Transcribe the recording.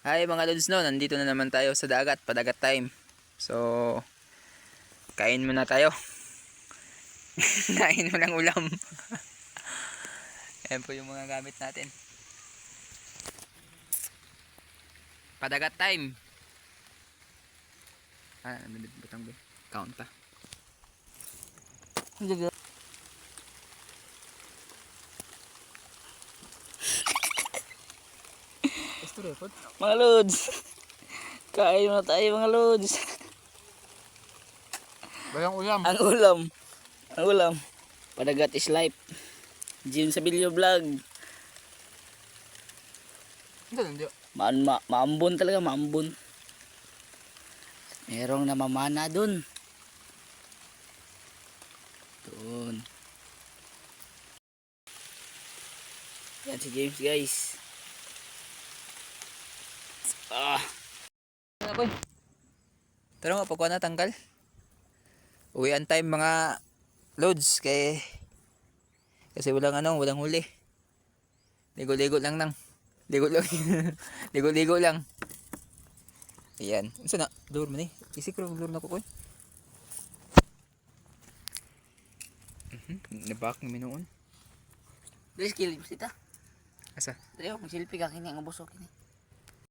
Hi mga lods no, nandito na naman tayo sa dagat, padagat time. So, kain muna tayo. kain mo ng ulam. Ayan po yung mga gamit natin. Padagat time. Ah, ano butang ba? Count pa. Mga lods. Kain muna tayo mga lods. Bayang ulam. Ang ulam. Ang ulam. Padagat is life. Jim Sabilio vlog. Lang diyo. Ma ma maambon talaga, maambon. Merong namamana dun. Dun. Yan si James guys. Ah. Ako eh. Tara nga, pagkuha na tanggal. Uwian time mga loads kay kasi walang ano, walang huli. Ligo-ligo lang nang. Ligo lang. Ligo-ligo lang. Ayan. Ano na? Lure man eh. Isik ko lure na ko ko. Mhm. Nabak ng minuon. Dres kilip sita. Asa? Dre, magsilpi ka kini ang busok kini.